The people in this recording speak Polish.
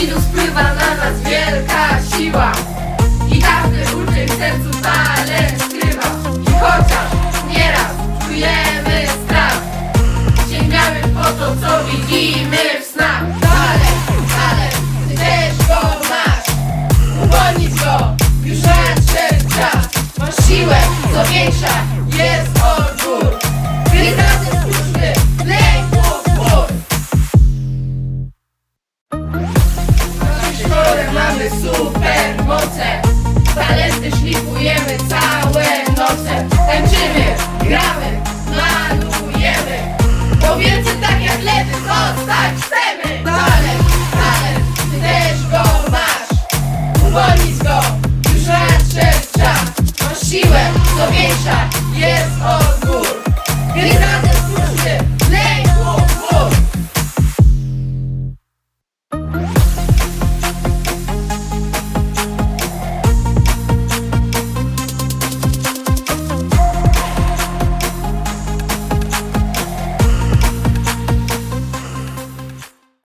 Sinus wpływa na nas wielka siła. I każdy uczeń w sercu talent skrywa. I chociaż nieraz czujemy strach Sięgamy po to, co widzimy w snach. Talent, talent, ty też go masz. Uwolnić go, już nadszedł czas. Masz siłę, co większa mamy super moce. Talenty szlifujemy całe noce. Tańczymy, gramy, malujemy Powiedzmy tak jak lewy, zostać chcemy. Talent, talent, ty też go masz. Uwolnić go, już nadszedł czas. Masz siłę, co większa jest od